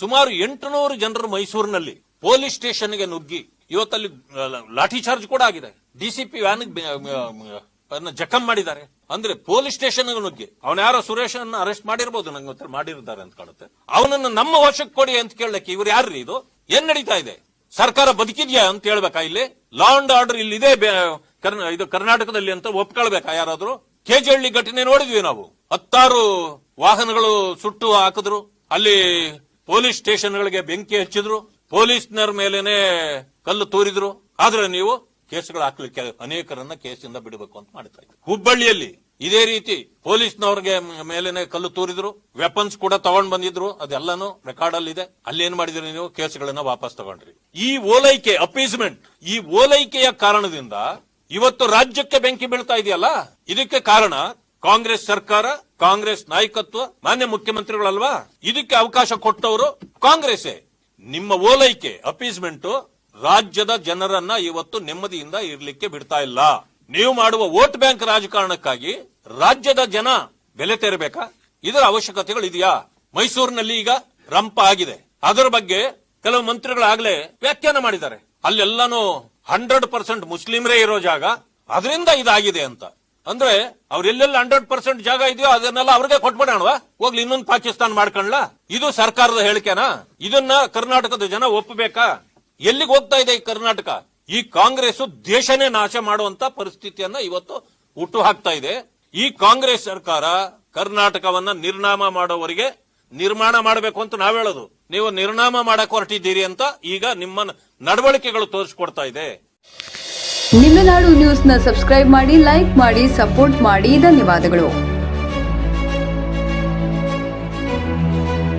ಸುಮಾರು ಎಂಟುನೂರು ಜನರು ಮೈಸೂರಿನಲ್ಲಿ ಪೊಲೀಸ್ ಸ್ಟೇಷನ್ಗೆ ನುಗ್ಗಿ, ಇವತ್ತಲ್ಲಿ ಲಾಠಿ ಚಾರ್ಜ್ ಕೂಡ ಆಗಿದೆ. ಡಿಸಿಪಿ ವ್ಯಾನ್ ಜಖಂ ಮಾಡಿದ್ದಾರೆ. ಅಂದ್ರೆ ಪೊಲೀಸ್ ಸ್ಟೇಷನ್ ನುಗ್ಗಿ. ಅವನ ಯಾರೋ ಸುರೇಶ್ ಅರೆಸ್ಟ್ ಮಾಡಿರ್ಬೋದು, ನಂಗೆ ಗೊತ್ತಿಲ್ಲ ಮಾಡಿರ್ತಾರೆ ಅಂತ ಕಾಣುತ್ತೆ. ಅವನನ್ನು ನಮ್ಮ ವಶಕ್ಕೆ ಕೊಡಿ ಅಂತ ಕೇಳಕ್ಕೆ ಇವ್ರು ಯಾರ್ರಿ ಇದು? ಏನ್ ನಡೀತಾ ಇದೆ? ಸರ್ಕಾರ ಬದುಕಿದ್ಯಾ ಅಂತ ಹೇಳ್ಬೇಕಾ ಇಲ್ಲಿ? ಲಾ ಅಂಡ್ ಆರ್ಡರ್ ಇಲ್ಲಿದೆ ಇದು ಕರ್ನಾಟಕದಲ್ಲಿ ಅಂತ ಒಪ್ಕೊಳ್ಬೇಕಾ ಯಾರಾದ್ರೂ? ಕೆಜೆಹಳ್ಳಿ ಘಟನೆ ನೋಡಿದ್ವಿ ನಾವು. ಹತ್ತಾರು ವಾಹನಗಳು ಸುಟ್ಟು ಹಾಕಿದ್ರು. ಅಲ್ಲಿ ಪೊಲೀಸ್ ಸ್ಟೇಷನ್ಗಳಿಗೆ ಬೆಂಕಿ ಹಚ್ಚಿದ್ರು, ಪೊಲೀಸ್ನರ ಮೇಲೇನೆ ಕಲ್ಲು ತೂರಿದ್ರು. ಆದ್ರೆ ನೀವು ಕೇಸ್ಗಳು ಹಾಕ್ಲಿಕ್ಕೆ ಅನೇಕರನ್ನ ಕೇಸಿಂದ ಬಿಡಬೇಕು ಅಂತ ಮಾಡ್ತಾ ಇದ್ರು ಹುಬ್ಬಳ್ಳಿಯಲ್ಲಿ ಇದೇ ರೀತಿ ಪೊಲೀಸ್ನವ್ರಿಗೆ ಮೇಲೇನೆ ಕಲ್ಲು ತೂರಿದ್ರು ವೆಪನ್ಸ್ ಕೂಡ ತಗೊಂಡ್ ಬಂದಿದ್ರು, ಅದೆಲ್ಲಾನು ರೆಕಾರ್ಡ್ ಅಲ್ಲಿ ಇದೆ ಅಲ್ಲಿ ಏನ್ ಮಾಡಿದ್ರಿ ನೀವು? ಕೇಸ್ಗಳನ್ನ ವಾಪಸ್ ತಗೊಂಡ್ರಿ. ಈ ಓಲೈಕೆ ಅಪೀಸ್ಮೆಂಟ್ ಈ ಓಲೈಕೆಯ ಕಾರಣದಿಂದ ಇವತ್ತು ರಾಜ್ಯಕ್ಕೆ ಬೆಂಕಿ ಬೀಳ್ತಾ ಇದೆಯಲ್ಲ? ಇದಕ್ಕೆ ಕಾರಣ ಕಾಂಗ್ರೆಸ್ ಸರ್ಕಾರ ಕಾಂಗ್ರೆಸ್ ನಾಯಕತ್ವ ಮಾನ್ಯ ಮುಖ್ಯಮಂತ್ರಿಗಳಲ್ವಾ? ಇದಕ್ಕೆ ಅವಕಾಶ ಕೊಟ್ಟವರು ಕಾಂಗ್ರೆಸ್ ನಿಮ್ಮ ಓಲೈಕೆ, ಅಪೀಸ್ಮೆಂಟ್ ರಾಜ್ಯದ ಜನರನ್ನ ಇವತ್ತು ನೆಮ್ಮದಿಯಿಂದ ಇರ್ಲಿಕ್ಕೆ ಬಿಡ್ತಾ ಇಲ್ಲ. ನೀವು ಮಾಡುವ ವೋಟ್ ಬ್ಯಾಂಕ್ ರಾಜಕಾರಣಕ್ಕಾಗಿ ರಾಜ್ಯದ ಜನ ಬೆಲೆ ತೆರಬೇಕಾ? ಇದರ ಅವಶ್ಯಕತೆಗಳು ಇದೆಯಾ ಮೈಸೂರಿನಲ್ಲಿ ಈಗ ರಂಪ ಆಗಿದೆ. ಅದರ ಬಗ್ಗೆ ಕೆಲವು ಮಂತ್ರಿಗಳಾಗಲೇ ವ್ಯಾಖ್ಯಾನ ಮಾಡಿದ್ದಾರೆ. ಅಲ್ಲೆಲ್ಲಾನು ಹಂಡ್ರೆಡ್ ಪರ್ಸೆಂಟ್ ಮುಸ್ಲಿಮರೇ ಇರೋ ಜಾಗ. ಅದರಿಂದ ಇದಾಗಿದೆ ಅಂತ. ಅಂದ್ರೆ ಅವ್ರೆಲ್ಲೆಲ್ಲ ಹಂಡ್ರೆಡ್ ಪರ್ಸೆಂಟ್ ಜಾಗ ಇದೆಯೋ ಅದನ್ನೆಲ್ಲ ಅವ್ರಿಗೆ ಕೊಟ್ಬಿಡೋಣವಾ? ಹೋಗ್ಲಿ, ಇನ್ನೊಂದು ಪಾಕಿಸ್ತಾನ ಮಾಡ್ಕೊಳ್ಳ ಇದು ಸರ್ಕಾರದ ಹೇಳಿಕೆನಾ? ಇದನ್ನ ಕರ್ನಾಟಕದ ಜನ ಒಪ್ಪಬೇಕಾ ಎಲ್ಲಿಗೆ ಹೋಗ್ತಾ ಇದೆ ಈ ಕರ್ನಾಟಕ? ಈ ಕಾಂಗ್ರೆಸ್ ದೇಶನೇ ನಾಶ ಮಾಡುವಂತ ಪರಿಸ್ಥಿತಿಯನ್ನ ಇವತ್ತು ಹುಟ್ಟು ಹಾಕ್ತಾ ಇದೆ. ಈ ಕಾಂಗ್ರೆಸ್ ಸರ್ಕಾರ ಕರ್ನಾಟಕವನ್ನ ನಿರ್ನಾಮ ಮಾಡೋವರಿಗೆ ನಿರ್ಮಾಣ ಮಾಡಬೇಕು ಅಂತ ನಾವ್ ಹೇಳೋದು. ನೀವು ನಿರ್ನಾಮ ಮಾಡಕ್ ಹೊರಟಿದ್ದೀರಿ ಅಂತ ಈಗ ನಿಮ್ಮ ನಡವಳಿಕೆಗಳು ತೋರಿಸ್ಕೊಡ್ತಾ ಇದೆ. ನಿಮ್ಮ ನಾಡು ನ್ಯೂಸ್ನ ಸಬ್ಸ್ಕ್ರೈಬ್ ಮಾಡಿ ಲೈಕ್ ಮಾಡಿ ಸಪೋರ್ಟ್ ಮಾಡಿ. ಧನ್ಯವಾದಗಳು.